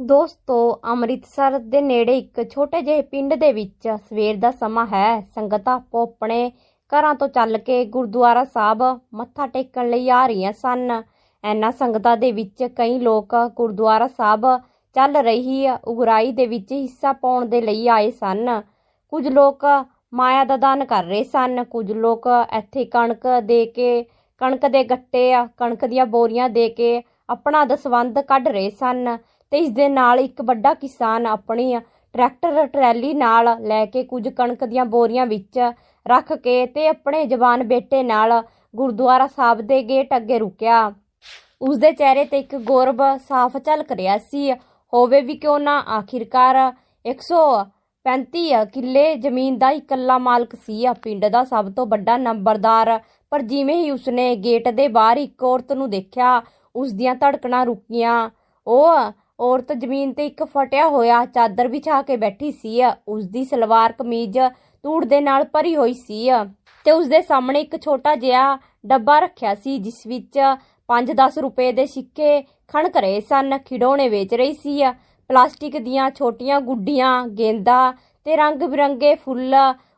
ਦੋਸਤੋ, ਅੰਮ੍ਰਿਤਸਰ ਦੇ ਨੇੜੇ ਇੱਕ ਛੋਟੇ ਜਿਹੇ ਪਿੰਡ ਦੇ ਵਿੱਚ ਸਵੇਰ ਦਾ ਸਮਾਂ ਹੈ। ਸੰਗਤਾਂ ਆਪੋ ਆਪਣੇ ਘਰਾਂ ਤੋਂ ਚੱਲ ਕੇ ਗੁਰਦੁਆਰਾ ਸਾਹਿਬ ਮੱਥਾ ਟੇਕਣ ਲਈ ਆ ਰਹੀਆਂ ਸਨ। ਇਹਨਾਂ ਸੰਗਤਾਂ ਦੇ ਵਿੱਚ ਕਈ ਲੋਕ ਗੁਰਦੁਆਰਾ ਸਾਹਿਬ ਚੱਲ ਰਹੀ ਉਗਰਾਈ ਦੇ ਵਿੱਚ ਹਿੱਸਾ ਪਾਉਣ ਦੇ ਲਈ ਆਏ ਸਨ। ਕੁਝ ਲੋਕ ਮਾਇਆ ਦਾ ਦਾਨ ਕਰ ਰਹੇ ਸਨ। ਕੁਝ ਲੋਕ ਇੱਥੇ ਕਣਕ ਦੇ ਕੇ, ਕਣਕ ਦੇ ਗੱਟੇ, ਕਣਕ ਦੀਆਂ ਬੋਰੀਆਂ ਦੇ ਕੇ ਆਪਣਾ ਦਸਵੰਧ ਕੱਢ ਰਹੇ ਸਨ। ਤੇ ਇਸ ਦੇ ਨਾਲ ਇੱਕ ਵੱਡਾ ਕਿਸਾਨ ਆਪਣੀ ਟਰੈਕਟਰ, ਟਰੈਲੀ ਨਾਲ ਲੈ ਕੇ ਕੁਝ ਕਣਕ ਦੀਆਂ ਬੋਰੀਆਂ ਵਿੱਚ ਰੱਖ ਕੇ ਤੇ ਆਪਣੇ ਜਵਾਨ ਬੇਟੇ ਨਾਲ ਗੁਰਦੁਆਰਾ ਸਾਹਿਬ ਦੇ ਗੇਟ ਅੱਗੇ ਰੁਕਿਆ। ਉਸ ਦੇ ਚਿਹਰੇ ਤੇ ਇੱਕ ਗੌਰਵ ਸਾਫ਼ ਝਲਕ ਰਿਹਾ ਸੀ। ਹੋਵੇ ਵੀ ਕਿਉਂ ਨਾ, ਆਖਿਰਕਾਰ 135 ਕਿੱਲੇ ਜ਼ਮੀਨ ਦਾ ਇਕੱਲਾ ਮਾਲਕ ਸੀ। ਆ ਪਿੰਡ ਦਾ ਸਭ ਤੋਂ ਵੱਡਾ ਨੰਬਰਦਾਰ, ਪਰ ਜਿਵੇਂ ਹੀ ਉਸਨੇ ਗੇਟ ਦੇ ਬਾਹਰ ਇੱਕ ਔਰਤ ਨੂੰ ਦੇਖਿਆ, ਉਸ ਦੀਆਂ ਧੜਕਣਾਂ ਰੁਕੀਆਂ। ਉਹ ਔਰਤ ਜ਼ਮੀਨ ਤੇ ਇੱਕ ਫਟਿਆ ਹੋਇਆ ਚਾਦਰ ਵਿਛਾ ਕੇ ਬੈਠੀ ਸੀ ਉਸ ਦੀ ਸਲਵਾਰ ਕਮੀਜ਼ ਧੂੜ ਦੇ ਨਾਲ ਭਰੀ ਹੋਈ ਸੀ ਤੇ ਉਸ ਦੇ ਸਾਹਮਣੇ ਇੱਕ ਛੋਟਾ ਜਿਹਾ ਡੱਬਾ ਰੱਖਿਆ ਸੀ, ਜਿਸ ਵਿੱਚ 5-10 ਰੁਪਏ ਦੇ ਸਿੱਕੇ ਖਣਕ ਰਹੇ ਸਨ, ਖਿਡੌਣੇ ਵੇਚ ਰਹੀ ਸੀ ਪਲਾਸਟਿਕ ਦੀਆਂ ਛੋਟੀਆਂ ਗੁੱਡੀਆਂ, ਗੇਂਦਾ ਤੇ ਰੰਗ ਬਿਰੰਗੇ ਫੁੱਲ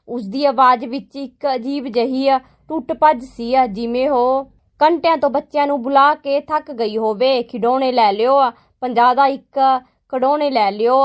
ਉਸ ਦੀ ਆਵਾਜ਼ ਵਿੱਚ ਇੱਕ ਅਜੀਬ ਜਹੀ ਟੁੱਟ ਭੱਜ ਸੀ ਜਿਵੇਂ ਉਹ ਘੰਟਿਆਂ ਤੋਂ ਬੱਚਿਆਂ ਨੂੰ ਬੁਲਾ ਕੇ ਥੱਕ ਗਈ ਹੋਵੇ। ਖਿਡੌਣੇ ਲੈ ਲਿਓ 50 ਦਾ ਇੱਕ ਕਢੋਣੇ ਲੈ ਲਿਓ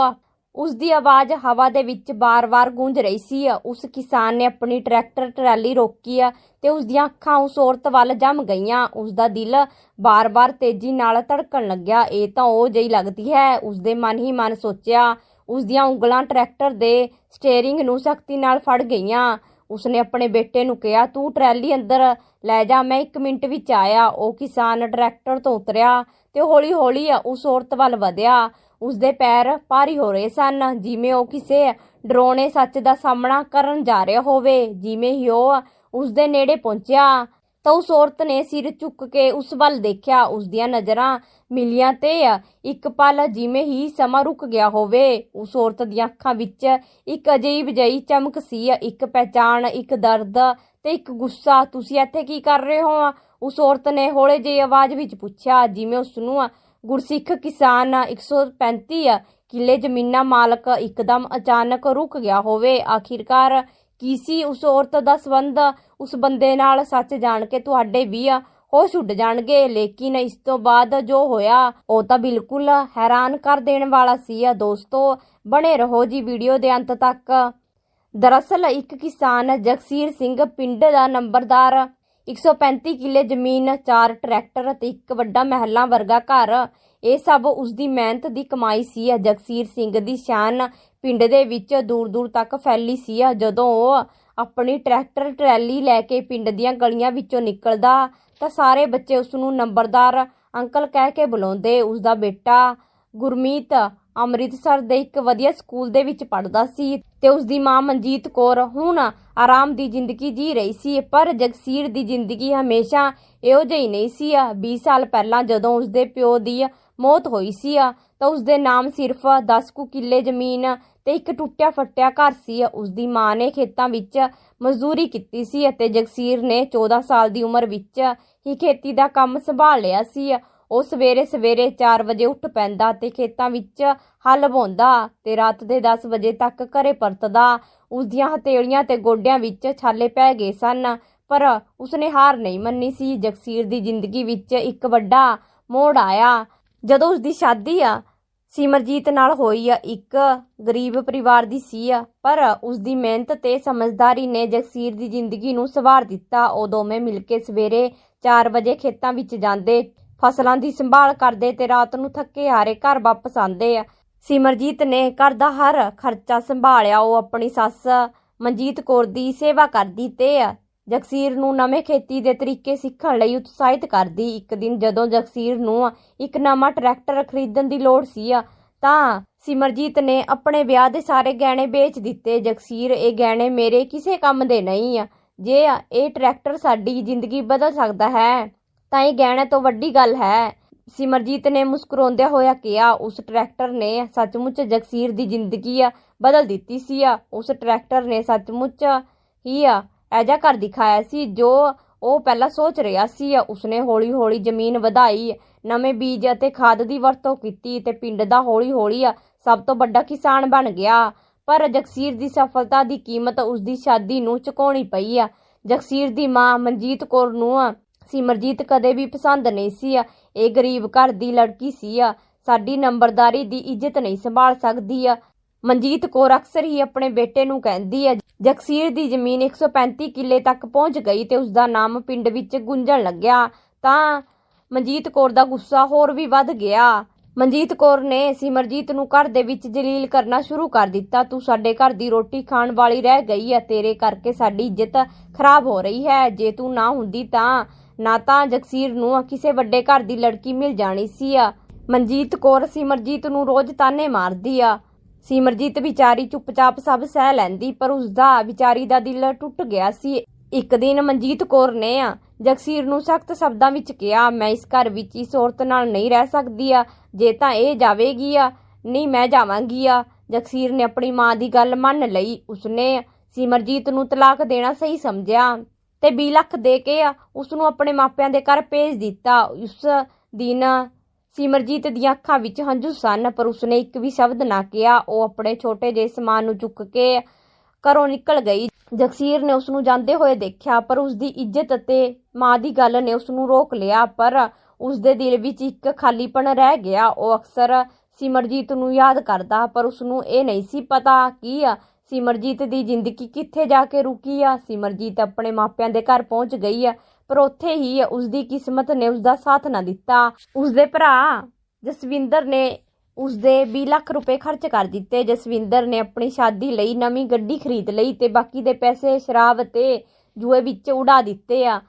ਉਸ ਦੀ ਆਵਾਜ਼ ਹਵਾ ਦੇ ਵਿੱਚ ਬਾਰ-ਬਾਰ ਗੂੰਜ ਰਹੀ ਸੀ ਉਸ ਕਿਸਾਨ ਨੇ ਆਪਣੀ ਟਰੈਕਟਰ, ਟਰਾਲੀ ਰੋਕੀ ਤੇ ਉਸ ਦੀਆਂ ਅੱਖਾਂ ਉਸ ਔਰਤ ਵੱਲ ਜੰਮ ਗਈਆਂ। ਉਸ ਦਾ ਦਿਲ ਬਾਰ-ਬਾਰ ਤੇਜ਼ੀ ਨਾਲ ਧੜਕਣ ਲੱਗਿਆ। ਇਹ ਤਾਂ ਉਹ ਜਿਹੀ ਲੱਗਦੀ ਹੈ ਉਸ ਦੇ ਮਨ ਹੀ ਮਨ ਸੋਚਿਆ। ਉਸ ਦੀਆਂ ਉਂਗਲਾਂ ਟਰੈਕਟਰ ਦੇ ਸਟੀਅਰਿੰਗ ਨੂੰ ਸਖਤੀ ਨਾਲ ਫੜ ਗਈਆਂ। ਉਸਨੇ ਆਪਣੇ ਬੇਟੇ ਨੂੰ ਕਿਹਾ, ਤੂੰ ਟਰੈਲੀ ਅੰਦਰ ਲੈ ਜਾ, ਮੈਂ 1 ਮਿੰਟ ਵਿੱਚ ਆਇਆ। ਉਹ ਕਿਸਾਨ ਟਰੈਕਟਰ ਤੋਂ ਉਤਰਿਆ। ਤੇ ਹੌਲੀ-ਹੌਲੀ ਉਸ ਔਰਤ ਵੱਲ ਵਧਿਆ। ਉਸ ਦੇ ਪੈਰ ਭਾਰੀ ਹੋ ਰਹੇ ਸਨ, ਜਿਵੇਂ ਉਹ ਕਿਸੇ ਡਰੋਨੇ ਸੱਚ ਦਾ ਸਾਹਮਣਾ ਕਰਨ ਜਾ ਰਿਹਾ ਹੋਵੇ, ਜਿਵੇਂ ਹੀ ਉਹ ਉਸ ਦੇ ਨੇੜੇ ਪਹੁੰਚਿਆ। ਤਾਂ ਉਸ ਔਰਤ ਨੇ ਸਿਰ ਚੁੱਕ ਕੇ ਉਸ ਵੱਲ ਦੇਖਿਆ। ਉਸ ਦੀਆਂ ਨਜ਼ਰਾਂ ਮਿਲੀਆਂ ਤੇ ਇੱਕ ਪਲ ਜਿਵੇਂ ਹੀ ਸਮਾਂ ਰੁਕ ਗਿਆ ਹੋਵੇ, ਉਸ ਔਰਤ ਦੀਆਂ ਅੱਖਾਂ ਵਿੱਚ ਇੱਕ ਅਜੀਬ ਜਿਹੀ ਚਮਕ ਸੀ। ਇੱਕ ਪਹਿਚਾਣ, ਇੱਕ ਦਰਦ ਤੇ ਇੱਕ ਗੁੱਸਾ। ਤੁਸੀਂ ਇੱਥੇ ਕੀ ਕਰ ਰਹੇ ਹੋ? ਉਸ ਔਰਤ ਨੇ ਹੌਲੇ ਜਿਹੀ ਆਵਾਜ਼ ਵਿੱਚ ਪੁੱਛਿਆ, ਜਿਵੇਂ ਉਸ ਨੂੰ ਗੁਰਸਿੱਖ ਕਿਸਾਨ 135 ਕਿੱਲੇ ਜ਼ਮੀਨਾਂ ਮਾਲਕ ਇੱਕਦਮ ਅਚਾਨਕ ਰੁਕ ਗਿਆ ਹੋਵੇ। ਆਖਿਰਕਾਰ ਕੀ ਸੀ ਉਸ ਔਰਤ ਦਾ ਸਬੰਧ? ਉਸ ਬੰਦੇ ਨਾਲ ਸੱਚ ਜਾਣ ਕੇ ਤੁਹਾਡੇ ਵੀ ਹੋ ਛੁੱਟ ਜਾਣਗੇ। ਲੇਕਿਨ ਇਸ ਤੋਂ ਬਾਅਦ ਜੋ ਹੋਇਆ, ਉਹ ਤਾਂ ਬਿਲਕੁਲ ਹੈਰਾਨ ਕਰ ਦੇਣ ਵਾਲਾ ਸੀ ਆ ਦੋਸਤੋ। ਬਣੇ ਰਹੋ ਜੀ ਵੀਡੀਓ ਦੇ ਅੰਤ ਤੱਕ। ਦਰਅਸਲ ਇੱਕ ਕਿਸਾਨ ਜਗਸੀਰ ਸਿੰਘ ਪਿੰਡ ਦਾ ਨੰਬਰਦਾਰ 135 ਕਿੱਲੇ ਜ਼ਮੀਨ, ਚਾਰ ਟਰੈਕਟਰ ਅਤੇ ਇੱਕ ਵੱਡਾ ਮਹਿਲਾਂ ਵਰਗਾ ਘਰ। ਇਹ ਸਭ ਉਸ ਦੀ ਮਿਹਨਤ ਦੀ ਕਮਾਈ ਸੀ। ਜਗਸੀਰ ਸਿੰਘ ਦੀ ਸ਼ਾਨ ਪਿੰਡ ਦੇ ਵਿੱਚ ਦੂਰ ਦੂਰ ਤੱਕ ਫੈਲੀ ਸੀ। ਜਦੋਂ ਉਹ ਆਪਣੀ ਟਰੈਕਟਰ ਟਰੈਲੀ ਲੈ ਕੇ ਪਿੰਡ ਦੀਆਂ ਗਲੀਆਂ ਵਿੱਚੋਂ ਨਿਕਲਦਾ, ਤਾਂ ਸਾਰੇ ਬੱਚੇ ਉਸ ਨੂੰ ਨੰਬਰਦਾਰ ਅੰਕਲ ਕਹਿ ਕੇ ਬੁਲਾਉਂਦੇ। ਉਸ ਦਾ ਬੇਟਾ ਗੁਰਮੀਤ ਅੰਮ੍ਰਿਤਸਰ ਦੇ ਇੱਕ ਵਧੀਆ ਸਕੂਲ ਦੇ ਵਿੱਚ ਪੜ੍ਹਦਾ ਸੀ ਤੇ ਉਸ ਦੀ ਮਾਂ ਮਨਜੀਤ ਕੌਰ ਹੁਣ ਆਰਾਮ ਦੀ ਜ਼ਿੰਦਗੀ ਜੀ ਰਹੀ ਸੀ, ਪਰ ਜਗਸੀਰ ਦੀ ਜ਼ਿੰਦਗੀ ਹਮੇਸ਼ਾ ਇਹੋ ਜਿਹੀ ਨਹੀਂ ਸੀ। 20 ਸਾਲ ਪਹਿਲਾਂ ਜਦੋਂ ਉਸ ਦੇ ਪਿਓ ਦੀ ਮੌਤ ਹੋਈ ਸੀ, ਤਾਂ ਉਸ ਦੇ ਨਾਮ ਸਿਰਫ 10 ਕੁ ਕਿੱਲੇ ਜ਼ਮੀਨ ਤੇ ਇੱਕ ਟੁੱਟਿਆ ਫੱਟਿਆ ਘਰ ਸੀ। ਉਸ ਦੀ ਮਾਂ ਨੇ ਖੇਤਾਂ ਵਿੱਚ ਮਜ਼ਦੂਰੀ ਕੀਤੀ ਸੀ ਅਤੇ ਜਗਸੀਰ ਨੇ 14 ਸਾਲ ਦੀ ਉਮਰ ਵਿੱਚ ਹੀ ਖੇਤੀ ਦਾ ਕੰਮ ਸੰਭਾਲ ਲਿਆ ਸੀ। ਉਹ ਸਵੇਰੇ ਸਵੇਰੇ 4 ਵਜੇ ਉੱਠ ਪੈਂਦਾ ਤੇ ਖੇਤਾਂ ਵਿੱਚ ਹਲ ਵਾਉਂਦਾ ਤੇ ਰਾਤ ਦੇ 10 ਵਜੇ ਤੱਕ ਘਰੇ ਪਰਤਦਾ। ਉਸ ਦੀਆਂ ਹਥੇਲੀਆਂ ਤੇ ਗੋਡਿਆਂ ਵਿੱਚ ਛਾਲੇ ਪੈ ਗਏ ਸਨ, ਪਰ ਉਸਨੇ ਹਾਰ ਨਹੀਂ ਮੰਨੀ ਸੀ। ਜਗਸੀਰ ਦੀ ਜ਼ਿੰਦਗੀ ਵਿੱਚ ਇੱਕ ਵੱਡਾ ਮੋੜ ਆਇਆ। ਜਦੋਂ ਉਸਦੀ ਸ਼ਾਦੀ ਆ, ਸਿਮਰਜੀਤ ਨਾਲ ਹੋਈ ਆ, ਇੱਕ ਗਰੀਬ ਪਰਿਵਾਰ ਦੀ ਸੀ ਆ, ਪਰ ਉਸਦੀ ਮਿਹਨਤ ਤੇ ਸਮਝਦਾਰੀ ਨੇ ਜਗਸੀਰ ਦੀ ਜ਼ਿੰਦਗੀ ਨੂੰ ਸਵਾਰ ਦਿੱਤਾ। ਉਹ ਦੋਵੇਂ ਮਿਲ ਕੇ ਸਵੇਰੇ 4 ਵਜੇ ਖੇਤਾਂ ਵਿੱਚ ਜਾਂਦੇ ਫਸਲਾਂ ਦੀ ਸੰਭਾਲ ਕਰਦੇ ਤੇ ਰਾਤ ਨੂੰ ਥੱਕੇ ਹਾਰੇ ਘਰ ਵਾਪਸ ਆਉਂਦੇ ਆ। ਸਿਮਰਜੀਤ ਨੇ ਘਰ ਦਾ ਹਰ ਖਰਚਾ ਸੰਭਾਲਿਆ, ਉਹ ਆਪਣੀ ਸੱਸ ਮਨਜੀਤ ਕੌਰ ਦੀ ਸੇਵਾ ਕਰਦੀ ਤੇ ਜਗਸੀਰ ਨੂੰ ਨਵੇਂ ਖੇਤੀ ਦੇ ਤਰੀਕੇ ਸਿੱਖਣ ਲਈ ਉਤਸ਼ਾਹਿਤ ਕਰਦੀ। ਇੱਕ ਦਿਨ ਜਦੋਂ ਜਗਸੀਰ ਨੂੰ ਇੱਕ ਨਵਾਂ ਟਰੈਕਟਰ ਖਰੀਦਣ ਦੀ ਲੋੜ ਸੀ ਤਾਂ ਸਿਮਰਜੀਤ ਨੇ ਆਪਣੇ ਵਿਆਹ ਦੇ ਸਾਰੇ ਗਹਿਣੇ ਵੇਚ ਦਿੱਤੇ। ਜਗਸੀਰ, ਇਹ ਗਹਿਣੇ ਮੇਰੇ ਕਿਸੇ ਕੰਮ ਦੇ ਨਹੀਂ ਆ। ਜੇ ਇਹ ਟਰੈਕਟਰ ਸਾਡੀ ਜ਼ਿੰਦਗੀ ਬਦਲ ਸਕਦਾ ਹੈ। ਤਾਂ ਇਹ ਗਹਿਣੇ ਤੋਂ ਵੱਡੀ ਗੱਲ ਹੈ। ਸਿਮਰਜੀਤ ਨੇ ਮੁਸਕਰਾਉਂਦਿਆਂ ਹੋਇਆ ਕਿਹਾ, ਉਸ ਟਰੈਕਟਰ ਨੇ ਸੱਚਮੁੱਚ ਜਗਸੀਰ ਦੀ ਜ਼ਿੰਦਗੀ ਬਦਲ ਦਿੱਤੀ ਸੀ ਉਸ ਟਰੈਕਟਰ ਨੇ ਸੱਚਮੁੱਚ ਹੀ ਐਜਾ ਕਰ ਦਿਖਾਇਆ ਸੀ ਜੋ ਉਹ ਪਹਿਲਾਂ ਸੋਚ ਰਿਹਾ ਸੀ ਉਸਨੇ ਹੌਲੀ-ਹੌਲੀ ਜ਼ਮੀਨ ਵਧਾਈ, ਨਵੇਂ ਬੀਜ ਅਤੇ ਖਾਦ ਦੀ ਵਰਤੋਂ ਕੀਤੀ ਤੇ ਪਿੰਡ ਦਾ ਹੌਲੀ-ਹੌਲੀ ਸਭ ਤੋਂ ਵੱਡਾ ਕਿਸਾਨ ਬਣ ਗਿਆ। ਪਰ ਜਗਸੀਰ ਦੀ ਸਫਲਤਾ ਦੀ ਕੀਮਤ ਉਸ ਦੀ ਸ਼ਾਦੀ ਨੂੰ ਚੁਕਾਉਣੀ ਪਈ ਆ। ਜਗਸੀਰ ਦੀ ਮਾਂ ਮਨਜੀਤ ਕੌਰ ਨੂੰ ਸਿਮਰਜੀਤ ਕਦੇ ਵੀ ਪਸੰਦ ਨਹੀਂ ਸੀ ਆ। ਇਹ ਗਰੀਬ ਘਰ ਦੀ ਲੜਕੀ ਸੀ ਆ। ਸਾਡੀ ਨੰਬਰਦਾਰੀ ਦੀ ਇੱਜ਼ਤ ਨਹੀਂ ਸੰਭਾਲ ਸਕਦੀ ਆ। ਮਨਜੀਤ ਕੌਰ ਅਕਸਰ ਹੀ ਆਪਣੇ ਬੇਟੇ ਨੂੰ ਕਹਿੰਦੀ ਆ ਜਗਸੀਰ ਦੀ ਜ਼ਮੀਨ 135 ਕਿੱਲੇ ਤੱਕ ਪਹੁੰਚ ਗਈ ਤੇ ਉਸ ਦਾ ਨਾਮ ਪਿੰਡ ਵਿੱਚ ਗੁੰਜਣ ਲੱਗਿਆ। ਤਾਂ ਮਨਜੀਤ ਕੌਰ ਦਾ ਗੁੱਸਾ ਹੋਰ ਵੀ ਵੱਧ ਗਿਆ। ਮਨਜੀਤ ਕੌਰ ਨੇ ਸਿਮਰਜੀਤ ਨੂੰ ਘਰ ਦੇ ਵਿੱਚ ਜਲੀਲ ਕਰਨਾ ਸ਼ੁਰੂ ਕਰ ਦਿੱਤਾ। ਤੂੰ ਸਾਡੇ ਘਰ ਦੀ ਰੋਟੀ ਖਾਣ ਵਾਲੀ ਰਹਿ ਗਈ ਹੈ ਤੇਰੇ ਕਰਕੇ ਸਾਡੀ ਇੱਜ਼ਤ ਖਰਾਬ ਹੋ ਰਹੀ ਹੈ। ਜੇ ਤੂੰ ਨਾ ਹੁੰਦੀ ਤਾਂ ਨਾ ਤਾਂ ਜਗਸੀਰ ਨੂੰ ਕਿਸੇ ਵੱਡੇ ਘਰ ਦੀ ਲੜਕੀ ਮਿਲ ਜਾਣੀ ਸੀ ਆ। ਮਨਜੀਤ ਕੌਰ ਸਿਮਰਜੀਤ ਨੂੰ ਰੋਜ਼ ਤਾਨੇ ਮਾਰਦੀ ਆ। ਸਿਮਰਜੀਤ ਵਿਚਾਰੀ ਚੁੱਪਚਾਪ ਸਭ ਸਹਿ ਲੈਂਦੀ, ਪਰ ਉਸ ਦਾ ਵਿਚਾਰੀ ਦਾ ਦਿਲ ਟੁੱਟ ਗਿਆ ਸੀ। ਇੱਕ ਦਿਨ ਮਨਜੀਤ ਕੌਰ ਨੇ ਆ, ਜਗਸੀਰ ਨੂੰ ਸਖਤ ਸ਼ਬਦਾਂ ਵਿੱਚ ਕਿਹਾ, ਮੈਂ ਇਸ ਘਰ ਵਿੱਚ ਇਸ ਔਰਤ ਨਾਲ ਨਹੀਂ ਰਹਿ ਸਕਦੀ ਆ, ਜੇ ਤਾਂ ਇਹ ਜਾਵੇਗੀ ਆ, ਨਹੀਂ ਮੈਂ ਜਾਵਾਂਗੀ ਆ। ਜਗਸੀਰ ਨੇ ਆਪਣੀ ਮਾਂ ਦੀ ਗੱਲ ਮੰਨ ਲਈ। ਉਸਨੇ ਸਿਮਰਜੀਤ ਨੂੰ ਤਲਾਕ ਦੇਣਾ ਸਹੀ ਸਮਝਿਆ। ਤੇ 20 ਲੱਖ ਦੇ ਕੇ ਆ ਉਸ ਨੂੰ ਆਪਣੇ ਮਾਪਿਆਂ ਦੇ ਘਰ ਭੇਜ ਦਿੱਤਾ। ਉਸ ਦਿਨ ਸਿਮਰਜੀਤ ਦੀਆਂ ਅੱਖਾਂ ਵਿੱਚ ਹੰਝੂ ਸਨ, ਪਰ ਉਸਨੇ ਇੱਕ ਵੀ ਸ਼ਬਦ ਨਾ ਕਿਹਾ। ਉਹ ਆਪਣੇ ਛੋਟੇ ਜਿਹੇ ਸਮਾਨ ਨੂੰ ਚੁੱਕ ਕੇ ਘਰੋਂ ਨਿਕਲ ਗਈ। ਜਗਸੀਰ ਨੇ ਉਸ ਨੂੰ ਜਾਂਦੇ ਹੋਏ ਦੇਖਿਆ, ਪਰ ਉਸ ਦੀ ਇੱਜ਼ਤ ਅਤੇ ਮਾਂ ਦੀ ਗੱਲ ਨੇ ਉਸ ਨੂੰ ਰੋਕ ਲਿਆ, ਪਰ ਉਸ ਦੇ ਦਿਲ ਵਿੱਚ ਇੱਕ ਖਾਲੀਪਣ ਰਹਿ ਗਿਆ। ਉਹ ਅਕਸਰ ਸਿਮਰਜੀਤ ਨੂੰ ਯਾਦ ਕਰਦਾ, ਪਰ ਉਸ ਨੂੰ ਇਹ ਨਹੀਂ ਸੀ ਪਤਾ ਕਿ ਸਿਮਰਜੀਤ ਦੀ ਜ਼ਿੰਦਗੀ ਕਿੱਥੇ ਜਾ ਕੇ ਰੁਕੀ ਆ? ਸਿਮਰਜੀਤ ਆਪਣੇ ਮਾਪਿਆਂ ਦੇ ਘਰ ਪਹੁੰਚ ਗਈ ਆ, ਪਰ ਉੱਥੇ ਹੀ ਉਸ ਦੀ ਕਿਸਮਤ ਨੇ ਉਸ ਦਾ ਸਾਥ ਨਾ ਦਿੱਤਾ। ਉਸ ਦੇ ਭਰਾ ਜਸਵਿੰਦਰ ਨੇ ਉਸ ਦੇ 20 ਲੱਖ ਰੁਪਏ ਖਰਚ ਕਰ ਦਿੱਤੇ। ਜਸਵਿੰਦਰ ਨੇ ਆਪਣੀ ਸ਼ਾਦੀ ਲਈ ਨਵੀਂ ਗੱਡੀ ਖਰੀਦ ਲਈ ਤੇ ਬਾਕੀ ਦੇ ਪੈਸੇ ਸ਼ਰਾਬ ਤੇ ਜੂਏ ਵਿੱਚ ਉਡਾ ਦਿੱਤੇ ਆ।